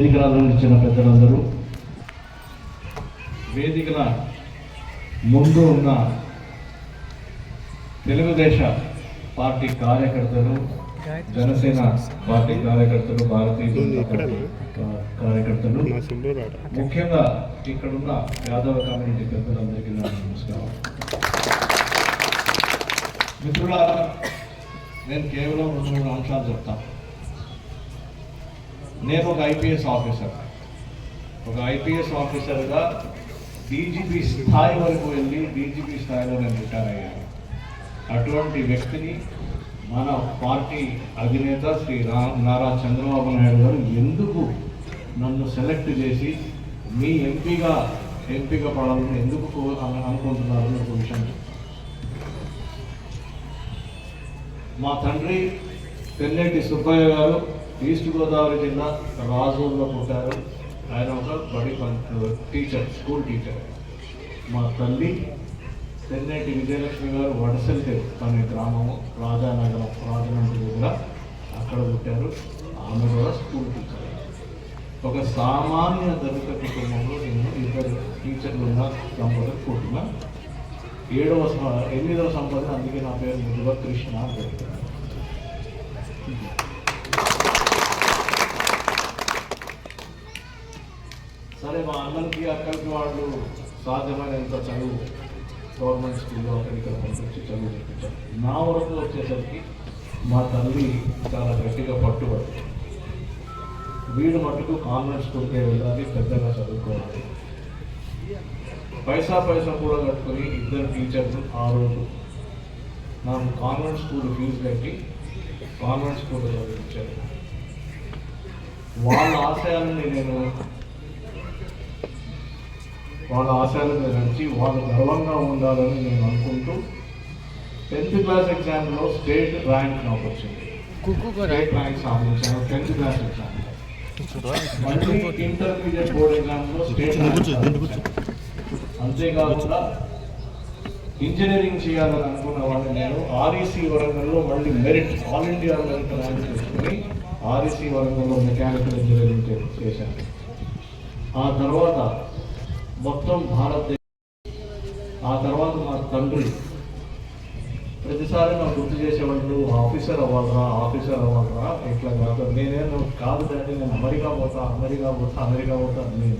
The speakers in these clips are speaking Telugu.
వేదికల అందించిన పెద్దలందరూ వేదికల ముందు ఉన్న తెలుగుదేశ పార్టీ కార్యకర్తలు జనసేన పార్టీ కార్యకర్తలు భారతీయ కార్యకర్తలు ముఖ్యంగా ఇక్కడున్న యాదవ కమ్యూనిటీ పెద్దలందరికీ నా నమస్కారం. మిత్రులారా నేను కేవలం రెండు మూడు అంశాలు చెప్తాను. నేను ఒక ఐపీఎస్ ఆఫీసర్. ఒక ఐపీఎస్ ఆఫీసర్గా డీజీపీ స్థాయి వరకు వెళ్ళి డీజీపీ స్థాయిలో నేను రిటైర్ అయ్యాను. అటువంటి వ్యక్తిని మన పార్టీ అధినేత శ్రీ రా నారా చంద్రబాబు నాయుడు గారు ఎందుకు నన్ను సెలెక్ట్ చేసి మీ ఎంపీగా ఎంపిక పడాలని ఎందుకు అనుకుంటున్నారని ఒక విషయం మా తండ్రి తెన్నేటి సుబ్బయ్య గారు ఈస్ట్ గోదావరి జిల్లా రాజూరులో పుట్టారు. ఆయన ఒక బడి టీచర్ స్కూల్ టీచర్. మా తల్లి తెన్నేటి విజయలక్ష్మి గారు వడసలితే అనే గ్రామము రాజానగరం రాజమండ్రి దగ్గర అక్కడ పుట్టారు. ఆమె కూడా స్కూల్ టీచర్. ఒక సామాన్య దళిత కుటుంబంలో నేను ఇద్దరు టీచర్లు ఉన్న దంపతులు పుట్టిన ఏడవ ఎనిమిదవ సంపద అందుకే నా పేరు ముదువ కృష్ణ అని సరే మా అన్నకి అక్కడికి వాళ్ళు సాధ్యమైనంత చదువు గవర్నమెంట్ స్కూల్లో అక్కడికి పంపించి చదువు చెప్పించారు నా వరకు వచ్చేసరికి మా తల్లి చాలా గట్టిగా పట్టుబడి వీడు మటుకు కాన్వెంట్ స్కూల్కే వెళ్ళాలి పెద్దగా చదువుకోవాలి. పైసా పైసా కూడా కట్టుకొని ఇద్దరు టీచర్లు ఆ రోజు నాకు కాన్వెంట్ స్కూల్ ఫీజు కట్టి కాన్వెంట్ స్కూల్లో చదివించారు. వాళ్ళ ఆశయాలని నేను వాళ్ళ ఆశయాలను నడిచి వాళ్ళు గర్వంగా ఉండాలని నేను అనుకుంటూ టెన్త్ క్లాస్ ఎగ్జామ్లో స్టేట్ ర్యాంక్ నాకు వచ్చింది. State rank. సాధించాను టెన్త్ క్లాస్ ఎగ్జామ్. మళ్ళీ ఇంటర్మీడియట్ బోర్డ్ ఎగ్జామ్లో స్టేట్. అంతేకాకుండా ఇంజనీరింగ్ చేయాలని అనుకున్న వాడిని నేను ఆర్ఈసీ వరంగల్లో మళ్ళీ merit all India merit rank తీసుకుని ఆర్ఈసీ వరంగల్లో మెకానికల్ ఇంజనీరింగ్ చేశాను. ఆ తర్వాత మొత్తం భారతదేశం. ఆ తర్వాత మా తండ్రి ప్రతిసారి నాకు గుర్తు చేసేవాళ్ళు ఆఫీసర్ అవ్వాలరా ఆఫీసర్ అవ్వాలరా ఇట్లా కాదు. నేనేం కాదు తండ్రి నేను అమెరికా పోతా అమెరికా పోతా అమెరికా పోతా అని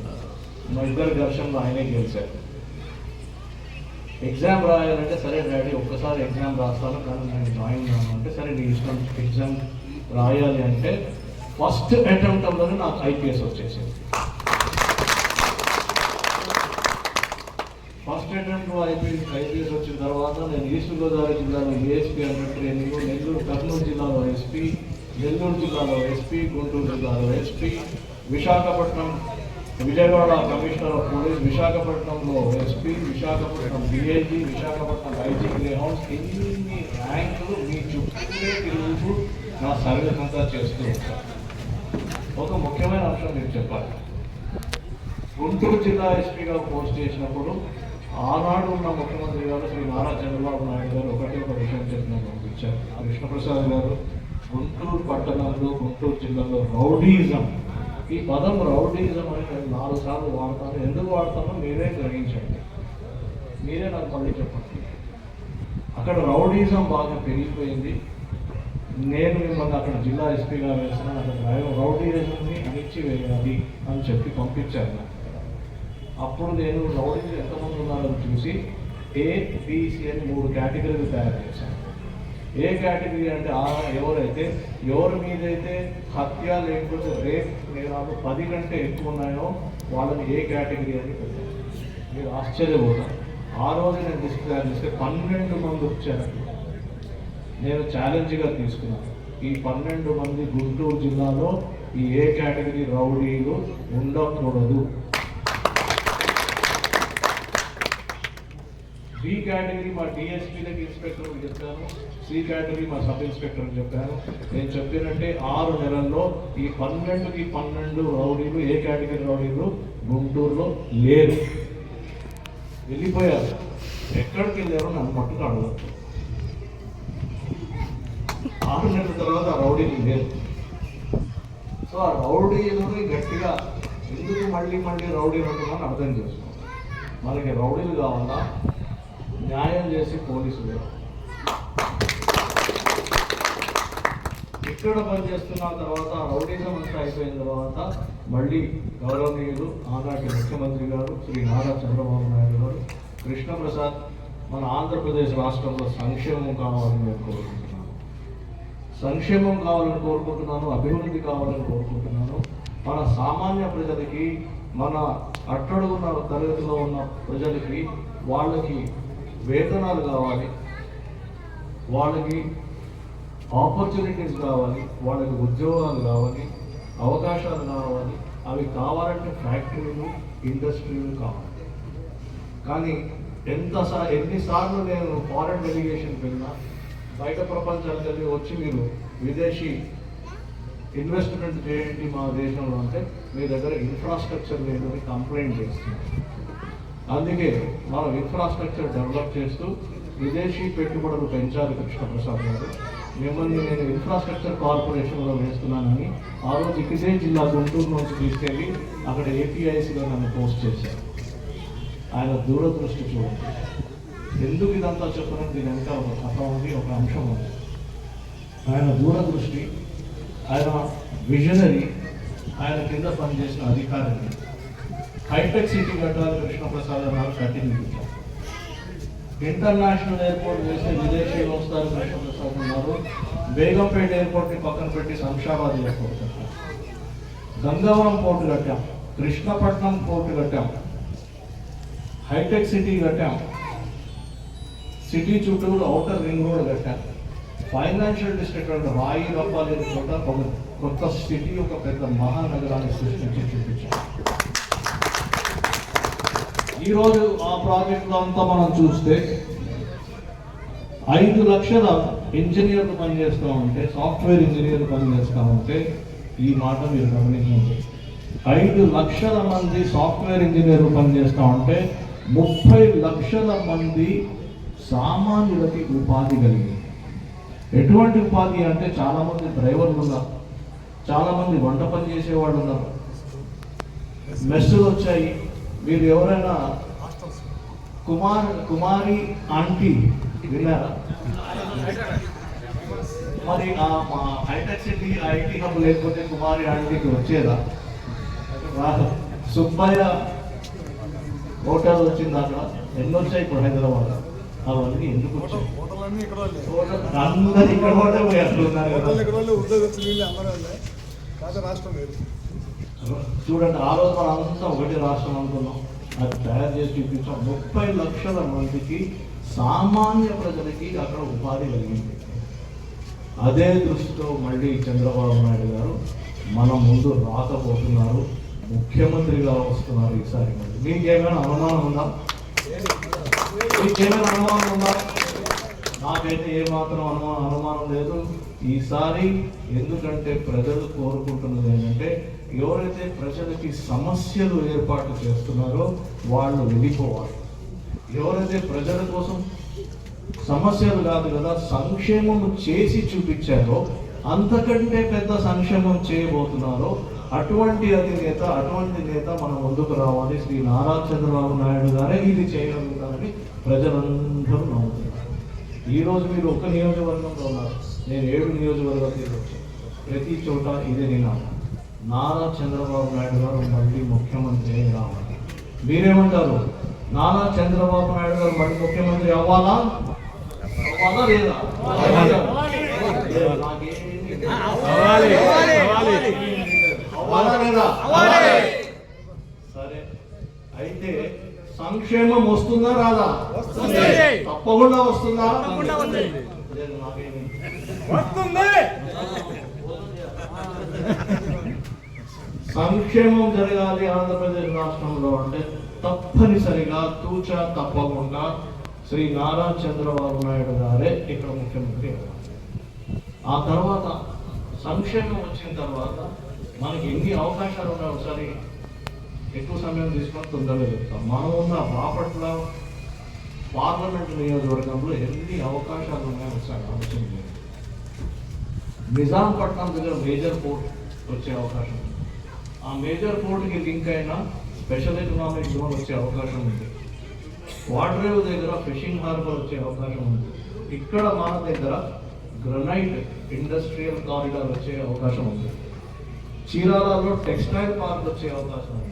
మా ఇద్దరు ఘర్షణలో ఆయనే గెలిచారు. ఎగ్జామ్ రాయాలంటే సరే డాడీ ఒక్కసారి ఎగ్జామ్ రాస్తాను కానీ నేను జాయిన్ కాను అంటే సరే నీ ఇష్టం ఎగ్జామ్ రాయాలి అంటే ఫస్ట్ అటెంప్ట్లోనే నాకు ఐపీఎస్ వచ్చేసింది. ఫస్ట్ ఐపీఎస్ ఐపీఎస్ వచ్చిన తర్వాత నేను ఈస్ట్ గోదావరి జిల్లాలో ఏఎస్పీ అన్న ట్రైనింగ్ నెల్లూరు కర్నూలు జిల్లాలో ఎస్పీ నెల్లూరు జిల్లాలో ఎస్పీ గుంటూరు జిల్లాలో SP Visakhapatnam Vijayawada commissioner of police విశాఖపట్నంలో SP Visakhapatnam DIG Visakhapatnam IG grey house ఎన్ని ర్యాంకులు మీ చుట్టూనే తిరుగుతూ నా సర్వీస్ అంతా చేస్తూ ఉంటాను ఒక ముఖ్యమైన అంశం నేను చెప్పాలి. గుంటూరు జిల్లా ఎస్పీగా పోస్ట్ చేసినప్పుడు ఆనాడు ఉన్న ముఖ్యమంత్రి గారు శ్రీ నారా చంద్రబాబు నాయుడు గారు ఒకటే ఒక విషయం చెప్పిన పంపించారు కృష్ణప్రసాద్ గారు గుంటూరు పట్టణంలో గుంటూరు జిల్లాలో రౌడీజం. ఈ పదం రౌడీజం అని నేను నాలుగు సార్లు వాడతాను. ఎందుకు వాడతానో మీరే గ్రహించండి. మీరే నాకు మళ్ళీ చెప్పండి. అక్కడ రౌడీజం బాగా పెరిగిపోయింది. నేను మిమ్మల్ని అక్కడ జిల్లా ఎస్పీగా వేసిన అక్కడ రౌ- రౌడీజంని అణిచివేయాలి అని చెప్పి పంపించారు నాకు. అప్పుడు నేను రౌడీలు ఎంతమంది ఉన్నారని చూసి ఏబిసి అని మూడు కేటగిరీలు తయారు చేశాను. ఏ కేటగిరీ అంటే ఆ ఎవరైతే ఎవరి మీదైతే హత్య లేకపోతే రేప్ నేరాలు పది కంటే ఎక్కువ ఉన్నాయో వాళ్ళని ఏ కేటగిరీ అని పెట్టాను మీరు ఆశ్చర్యపోతారు. ఆ రోజు నేను లిస్ట్ తయారు చేస్తే పన్నెండు మంది వచ్చారు. నేను ఛాలెంజ్గా తీసుకున్నాను. ఈ పన్నెండు మంది గుంటూరు జిల్లాలో ఈ ఏ కేటగిరీ రౌడీలు ఉండకూడదు. బి కేటగిరీ మా డిఎస్పీలకు ఇన్స్పెక్టర్కి చెప్పాను సి కేటగిరీ మా సబ్ ఇన్స్పెక్టర్కి చెప్పాను నేను చెప్పినట్టే ఆరు నెలల్లో ఈ పన్నెండుకి పన్నెండు రౌడీలు ఏ కేటగిరీ రౌడీలు గుంటూరులో లేరు. వెళ్ళిపోయారు. ఎక్కడికి వెళ్ళారో నన్ను మట్టుకు అడగదు ఆరు నెలల తర్వాత ఆ రౌడీలు లేరు. సో ఆ రౌడీలని గట్టిగా ఎందుకు మళ్ళీ మళ్ళీ రౌడీలు ఉంటుందని అర్థం చేసుకోండి మనకి రౌడీలు కావాలా? న్యాయం చేసి పోలీసులు. ఎక్కడ ఇక్కడ పనిచేస్తున్న తర్వాత రౌడీజం అంతా అయిపోయిన తర్వాత మళ్ళీ గౌరవనీయులు ఆనాటి ముఖ్యమంత్రి గారు శ్రీ నారా చంద్రబాబు నాయుడు గారు కృష్ణప్రసాద్ మన ఆంధ్రప్రదేశ్ రాష్ట్రంలో సంక్షేమం కావాలని నేను కోరుకుంటున్నాను. సంక్షేమం కావాలని కోరుకుంటున్నాను అభివృద్ధి కావాలని కోరుకుంటున్నాను. మన సామాన్య ప్రజలకి మన అట్టడుగున్న తరగతిలో ఉన్న ప్రజలకి వాళ్ళకి వేతనాలు కావాలి వాళ్ళకి ఆపర్చునిటీస్ కావాలి వాళ్ళకి ఉద్యోగాలు కావాలి అవకాశాలు కావాలి అవి కావాలంటే ఫ్యాక్టరీలు ఇండస్ట్రీలు కావాలి. కానీ ఎంత సార్ ఎన్నిసార్లు నేను ఫారెన్ డెలిగేషన్కి వెళ్ళినా బయట ప్రపంచానికి వెళ్ళి వచ్చి మీరు విదేశీ ఇన్వెస్ట్మెంట్ చేయండి మా దేశంలో అంటే మీ దగ్గర ఇన్ఫ్రాస్ట్రక్చర్ లేదని కంప్లైంట్ చేస్తున్నారు. అందుకే మనం ఇన్ఫ్రాస్ట్రక్చర్ డెవలప్ చేస్తూ విదేశీ పెట్టుబడులు పెంచాలి కృష్ణప్రసాద్ గారు. మిమ్మల్ని నేను ఇన్ఫ్రాస్ట్రక్చర్ కార్పొరేషన్లో వేస్తున్నానని ఆ రోజు ఇదే జిల్లా గుంటూరు నుంచి తీసుకెళ్ళి అక్కడ ఏపీఐసీలో నన్ను పోస్ట్ చేశారు. ఆయన దూరదృష్టి చూడండి. ఎందుకు ఇదంతా చెప్పడం దీని వెనక ఒక కథ ఉంది ఒక అంశం ఉంది. ఆయన దూరదృష్టి ఆయన విజనరీ ఆయన కింద పనిచేసిన అధికారిని. హైటెక్ సిటీ కట్టాలి కృష్ణప్రసాద్ గారు కట్టి నిలిపారు ఇంటర్నేషనల్ ఎయిర్పోర్ట్ వేసే విదేశీయులు వస్తారు కృష్ణప్రసాద్ ఉన్నారు. బేగంపేట ఎయిర్పోర్ట్ని పక్కన పెట్టి శంషాబాద్ ఎయిర్పోర్ట్ కట్టాం. గంగవరం పోర్టు కట్టాం. కృష్ణపట్నం పోర్టు కట్టాం. హైటెక్ సిటీ కట్టాం. సిటీ చుట్టూరు ఔటర్ రింగ్ రోడ్ కట్టాం. ఫైనాన్షియల్ డిస్ట్రిక్ట్ అంటే రాయి రప్పాలి చోట ఒక కొత్త సిటీ ఒక పెద్ద మహానగరాన్ని సృష్టించి చూపించాం. ఈరోజు ఆ ప్రాజెక్టులో అంతా మనం చూస్తే ఐదు లక్షల ఇంజనీర్లు పనిచేస్తూ ఉంటే సాఫ్ట్వేర్ ఇంజనీర్లు పనిచేస్తూ ఉంటే ఈ మాట మీరు గమనించండి. ఐదు లక్షల మంది సాఫ్ట్వేర్ ఇంజనీర్లు పనిచేస్తూ ఉంటే ముప్పై లక్షల మంది సామాన్యులకి ఉపాధి కలిగింది. ఎటువంటి ఉపాధి అంటే చాలా మంది డ్రైవర్లు ఉన్నారు చాలామంది వంట పని చేసేవాళ్ళు ఉన్నారు. మెస్సులు వచ్చాయి మీరు ఎవరైనా కుమార్ కుమారి ఆంటీ విన్నారా? మరి ఆ మా హైటెక్ సిటీ ఐటీ హబ్ లేకపోతే కుమారి ఆంటీకి వచ్చేదా? సుబ్బయ్య హోటల్ వచ్చింది అక్కడ. ఎన్ని వచ్చాయి ఇప్పుడు హైదరాబాద్? అవన్నీ ఎందుకు అందరు ఇక్కడ కూడా పోయి అట్లా ఉన్నారు కదా. హోటల్ ఇక్కడ వాళ్ళు ఉద్యోగస్తులు వీళ్ళే అందరూ వాళ్ళే కాదు రాష్ట్రం లేదు చూడండి ఆ రోజు మనం అంతా ఒకటి రాష్ట్రం అనుకున్నాం. అది తయారు చేసి చూపించాం. ముప్పై లక్షల మందికి సామాన్య ప్రజలకి అక్కడ ఉపాధి కలిగింది. అదే దృష్టితో మళ్ళీ చంద్రబాబు నాయుడు గారు మన ముందు రాకపోతున్నారు ముఖ్యమంత్రిగా వస్తున్నారు ఈసారి మళ్ళీ. మీకేమైనా అనుమానం ఉందా? మీకేమైనా అనుమానం ఉందా? నాకైతే ఏమాత్రం అనుమానం అనుమానం లేదు. ఈసారి ఎందుకంటే ప్రజలు కోరుకుంటున్నది ఏంటంటే ఎవరైతే ప్రజలకి సమస్యలు ఏర్పాటు చేస్తున్నారో వాళ్ళు వెళ్ళిపోవాలి. ఎవరైతే ప్రజల కోసం సమస్యలు కాదు కదా సంక్షేమం చేసి చూపించారో అంతకంటే పెద్ద సంక్షేమం చేయబోతున్నారో అటువంటి అధినేత అటువంటి నేత మన ముందుకు రావాలి. శ్రీ నారా చంద్రబాబు నాయుడు గారే ఇది చేయగలుగుతారని ప్రజలందరూ నమ్ముతున్నారు ఈ రోజు మీరు ఒక నియోజకవర్గంలో ఉన్నారు. నేను ఏడు నియోజకవర్గాలు తీసుకొచ్చాను ప్రతి చోట ఇదే నినాదం నారా చంద్రబాబు నాయుడు గారు మళ్ళీ ముఖ్యమంత్రి రావాలి. మీరేమంటారు? నారా చంద్రబాబు నాయుడు గారు మళ్ళీ ముఖ్యమంత్రి అవ్వాలా? అవ్వాలా లేదా. అవ్వాలా. లేదా సరే అయితే సంక్షేమం వస్తుందా రాదా. తప్పకుండా వస్తుందా? సంక్షేమం జరగాలి ఆంధ్రప్రదేశ్ రాష్ట్రంలో అంటే తప్పనిసరిగా తూచా తప్పకుండా శ్రీ నారా చంద్రబాబు నాయుడు గారే ఇక్కడ ముఖ్యమంత్రి. ఆ తర్వాత సంక్షేమం వచ్చిన తర్వాత మనకి ఎన్ని అవకాశాలు ఉన్నాయి ఒకసారి ఎక్కువ సమయం తీసుకొని తొందరగా చెప్తాం. మనం ఉన్న బాపట్ల పార్లమెంట్ నియోజకవర్గంలో ఎన్ని అవకాశాలు ఉన్నాయో ఒకసారి ఆలోచన చేయండి. నిజాంపట్నం దగ్గర మేజర్ పోర్ట్ వచ్చే అవకాశం ఉంది. ఆ మేజర్ పోర్ట్కి లింక్ అయిన స్పెషల్ ఎకనామిక్ జోన్ వచ్చే అవకాశం ఉంది. వాడ్రేవ్ దగ్గర ఫిషింగ్ హార్బర్ వచ్చే అవకాశం ఉంది. ఇక్కడ మన దగ్గర గ్రనైట్ ఇండస్ట్రియల్ కారిడార్ వచ్చే అవకాశం ఉంది. చీరాలలో టెక్స్టైల్ పార్క్ వచ్చే అవకాశం ఉంది.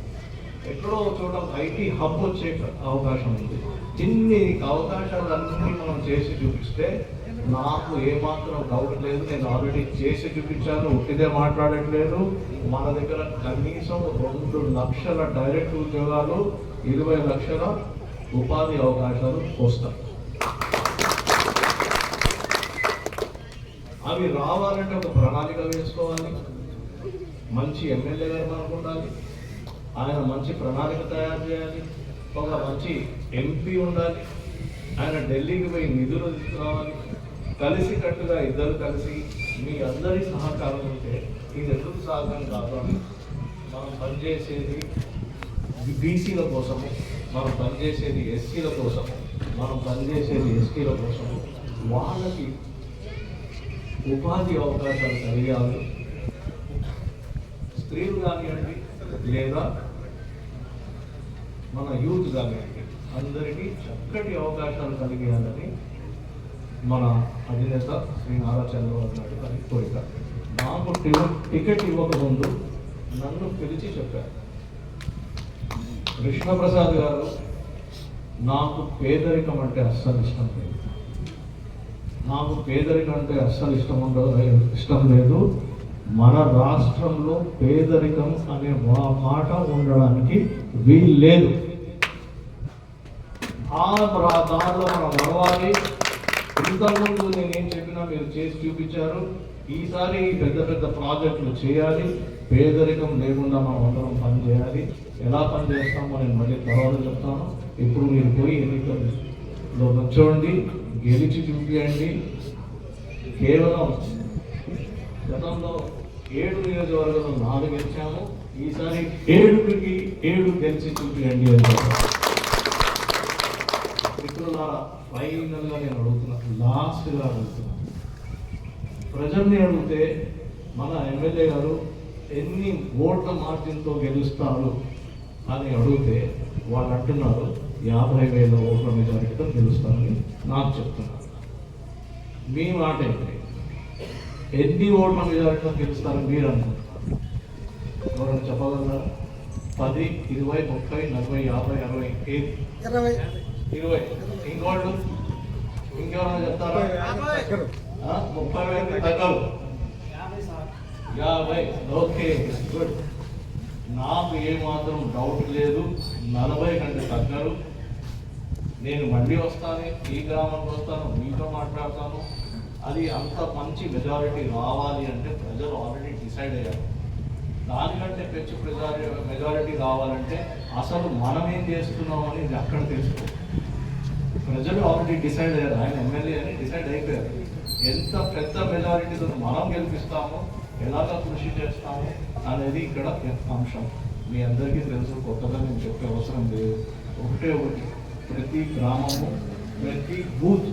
ఎక్కడో చూడడం చోట ఐటీ హబ్ వచ్చే అవకాశం ఉంది. ఇన్ని అవకాశాలన్నీ మనం చేసి చూపిస్తే నాకు ఏమాత్రం డౌట్ లేదు. నేను ఆల్రెడీ చేసి చూపించాను. ఒట్టిదే మాట్లాడట్లేదు. మన దగ్గర కనీసం రెండు లక్షల డైరెక్ట్ ఉద్యోగాలు ఇరవై లక్షల ఉపాధి అవకాశాలు వస్తాయి. అవి రావాలంటే ఒక ప్రణాళిక వేసుకోవాలి. మంచి ఎమ్మెల్యే గారు అనుకుండాలి ఆయన మంచి ప్రణాళిక తయారు చేయాలి. ఒక మంచి ఎంపీ ఉండాలి. ఆయన ఢిల్లీకి పోయి నిధులు తీసుకురావాలి. కలిసి కట్టుగా ఇద్దరు కలిసి మీ అందరి సహకారం ఉంటే ఇది ఎందుకు సాధన కాదు అని మనం పనిచేసేది బీసీల కోసము మనం పనిచేసేది ఎస్సీల కోసము మనం పనిచేసేది ఎస్టీల కోసము. వాళ్ళకి ఉపాధి అవకాశాలు కలిగాలి. స్త్రీలు కానివ్వండి లేదా మన యూత్ కానీ అందరికీ చక్కటి అవకాశాలు కలిగేయాలని మన అధినేత శ్రీ నారా చంద్రబాబు నాయుడు గారి కోరిక. నాకు టికెట్ ఇవ్వకముందు నన్ను పిలిచి చెప్పారు. కృష్ణప్రసాద్ గారు నాకు పేదరికం అంటే అస్సలు ఇష్టం లేదు. నాకు పేదరికం అంటే అస్సలు ఇష్టం ఉండదు ఇష్టం లేదు. మన రాష్ట్రంలో పేదరికం అనే మా- మాట ఉండడానికి వీలు లేదు. ఆ రా- దారిలో మనం నడవాలి. ఇంతకుముందు నేను ఏం చెప్పినా మీరు చేసి చూపించారు. ఈసారి ఈ పెద్ద పెద్ద ప్రాజెక్టులు చేయాలి. పేదరికం లేకుండా మనం అందరం పని చేయాలి. ఎలా పని చేస్తామో నేను మళ్ళీ తర్వాత చెప్తాను. ఇప్పుడు మీరు పోయి ఎన్నికల్లో కూర్చోండి గెలిచి చూపించండి కేవలం గతంలో ఏడు నియోజకవర్గంలో నాలుగు గెలిచాము. ఈసారి ఏడుకి ఏడు గెలిచి చూపించండి అని మిత్రులారా ఫైనల్గా నేను అడుగుతున్నా లాస్ట్గా అడుగుతున్నా ప్రజల్ని అడిగితే మన ఎమ్మెల్యే గారు ఎన్ని ఓట్ల మార్జిన్తో గెలుస్తారు అని అడిగితే వాళ్ళు అంటున్నారు యాభై వేల ఓట్ల మెజారిటీతో గెలుస్తారని నాకు చెప్తున్నారు. మీ మాట ఏంటి ఎన్ని ఓట్ల మెజారిటీతో గెలుస్తారని మీరు అనుకుంటున్నారు? ఎవరైనా చెప్పగలరా? పది ఇరవై ముప్పై నలభై యాభై అరవై ఏది? ఇరవై. ఇరవై. ఇంకోళ్ళు? ఇంకెవరైనా చెప్తారా? ముప్పై వేలు తగ్గవు యాభై. Okay good. నాకు ఏమాత్రం డౌట్ లేదు. నలభై కంటే తగ్గరు. నేను మళ్ళీ వస్తాను ఈ గ్రామానికి వస్తాను మీతో మాట్లాడతాను. అది అంత మంచి మెజారిటీ రావాలి అంటే ప్రజలు ఆల్రెడీ డిసైడ్ అయ్యారు. దానికంటే పెంచి మెజారిటీ మెజారిటీ రావాలంటే అసలు మనం ఏం చేస్తున్నాం అనేది అక్కడ తెలుసుకో ప్రజలు ఆల్రెడీ డిసైడ్ అయ్యారు. ఆయన ఎమ్మెల్యే అని డిసైడ్ అయిపోయారు. ఎంత పెద్ద మెజారిటీతో మనం గెలిపిస్తామో ఎలాగ కృషి చేస్తాము అనేది ఇక్కడ అంశం. మీ అందరికీ తెలుసు కొత్తగా నేను చెప్పే అవసరం లేదు. ఒకటే ఒకటి ప్రతి గ్రామము ప్రతి బూత్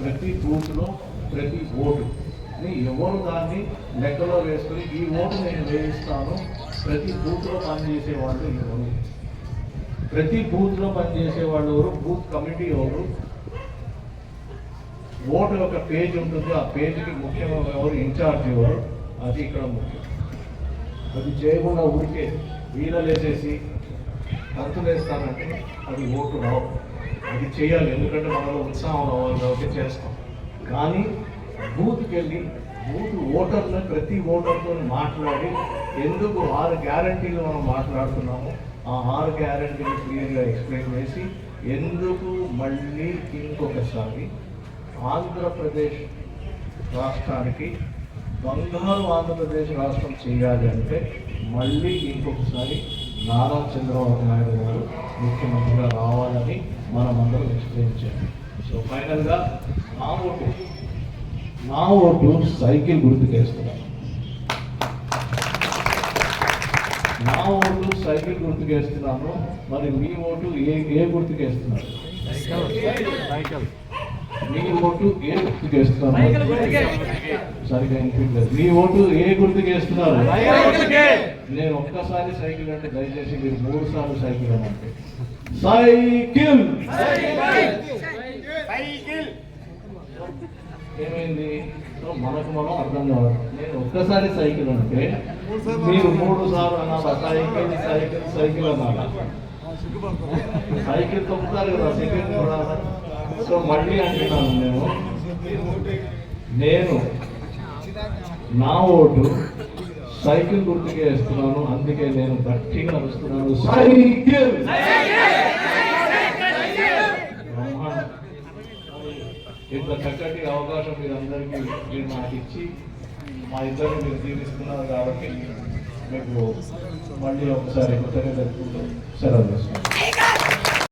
ప్రతి బూత్లో ప్రతి ఓటు. అని ఎవరు దాన్ని లెక్కలో వేసుకొని ఈ ఓటు నేను వేయిస్తాను ప్రతి బూత్లో పనిచేసే వాళ్ళు ఎవరు? ప్రతి బూత్లో పనిచేసే వాళ్ళు ఎవరు? బూత్ కమిటీ ఎవరు? ఓటు ఒక పేజ్ ఉంటుంది ఆ పేజీకి ముఖ్యంగా ఎవరు? ఇన్ఛార్జ్ ఎవరు? అది ఇక్కడ ముఖ్యం. అది చేయకుండా ఊరికే వీలలేసేసి కంతులు వేస్తానంటే అది ఓటు రావు. అది చేయాలి ఎందుకంటే మనలో ఉత్సాహం రావాలి కాబట్టి చేస్తాం. కానీ బూత్కి వెళ్ళి బూత్ ఓటర్లు ప్రతి ఓటర్తో మాట్లాడి ఎందుకు ఆరు గ్యారంటీలు మనం మాట్లాడుతున్నాము ఆ ఆరు గ్యారంటీలు క్లియర్గా ఎక్స్ప్లెయిన్ చేసి ఎందుకు మళ్ళీ ఇంకొకసారి ఆంధ్రప్రదేశ్ రాష్ట్రానికి బంగారు ఆంధ్రప్రదేశ్ రాష్ట్రం చేయాలి అంటే మళ్ళీ ఇంకొకసారి నారా చంద్రబాబు నాయుడు గారు ముఖ్యమంత్రిగా రావాలని మనమందరం ఎక్స్ప్లెయిన్ చేయాలి. సో ఫైనల్గా నా ఓటు. నా ఓటు సైకిల్ గుర్తుకేస్తున్నాను నా ఓటు సైకిల్ గుర్తుకేస్తున్నాను మరి మీ ఓటు ఏ ఏ గుర్తుకేస్తున్నారు మీ ఓటు ఏ గుర్తుకేస్తున్నారు సరిగా వినిపించలేదు. మీ ఓటు ఏ గుర్తుకి. వేస్తున్నారు నేను ఒక్కసారి సైకిల్ అంటే దయచేసి మీరు మూడు సార్లు సైకిల్! అనంటే సైకిల్! ఏమైంది? సో మనకు మనం అర్థం కావాలి. నేను ఒక్కసారి సైకిల్ అంటే మీరు మూడు సార్లు అనాలా సైకిల్ సైకిల్ సైకిల్ సిగ్గుపడతాం సైకిల్ తొక్కుతారు కదా సైకిల్ కూడా. సో మళ్ళీ అంటున్నాను నేను. నేను నా ఓటు సైకిల్ గుర్తుకే వేస్తున్నాను అందుకే నేను గట్టిగా అరుస్తున్నాను సైకిల్! ఇంత చక్కటి అవకాశం మీరు అందరికీ మీరు నాకు ఇచ్చి మా ఇద్దరు మీరు తీరుస్తున్నారు కాబట్టి మీకు మళ్ళీ ఒకసారి కృతజ్ఞతలు సెలవు చేస్తున్నాను